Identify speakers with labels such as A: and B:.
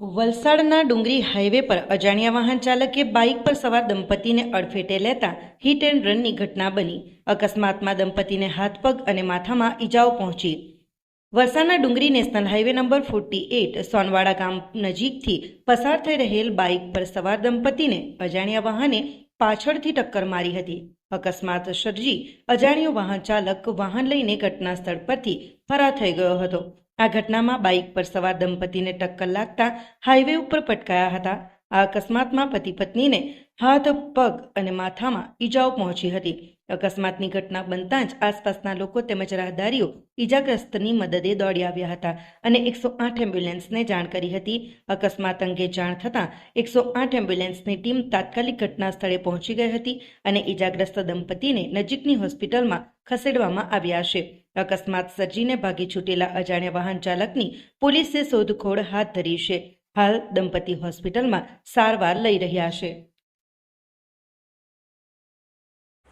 A: વલસાડના ડુંગરી હાઈવે પર અજાણ્યા વાહન ચાલકે બાઇક પર સવાર દંપતીને અડફેટે લેતા હિટ એન્ડ રનની ઘટના બની. અકસ્માતમાં દંપતીને હાથ પગ અને માથામાં ઈજાઓ પહોંચી. વલસાડના Dungri national highway number forty eight Sonwada ગામ નજીકથી પસાર થઈ રહેલ બાઇક પર સવાર દંપતીને અજાણ્યા વાહને પાછળથી ટક્કર મારી હતી. અકસ્માત સર્જી અજાણ્યો વાહન ચાલક વાહન લઈને ઘટના સ્થળ પરથી ફરાર થઈ ગયો હતો. આ ઘટનામાં બાઇક પર સવાર દંપતીને ટક્કર લાગતા હાઈવે ઉપર પટકાયા હતા. આ અકસ્માતમાં પતિ પત્નીને હાથ, પગ અને માથામાં ઈજાઓ પહોંચી હતી. અકસ્માતની ઘટના બનતા જ આસપાસના લોકો તેમજ રાહદારીઓ ઈજાગ્રસ્તની મદદે દોડી આવ્યા હતા અને એકસો આઠ એમ્બ્યુલન્સને જાણ કરી હતી. અકસ્માત અંગે જાણ થતાં એકસો આઠ એમ્બ્યુલન્સની ટીમ તાત્કાલિક ઘટના સ્થળે પહોંચી ગઈ હતી અને ઈજાગ્રસ્ત દંપતીને નજીકની હોસ્પિટલમાં ખસેડવામાં આવ્યા છે. અકસ્માત સર્જીને ભાગી છૂટેલા અજાણ્યા વાહન ચાલકની પોલીસે શોધખોળ હાથ ધરી છે. હાલ દંપતી હોસ્પિટલમાં સારવાર લઈ રહ્યા છે.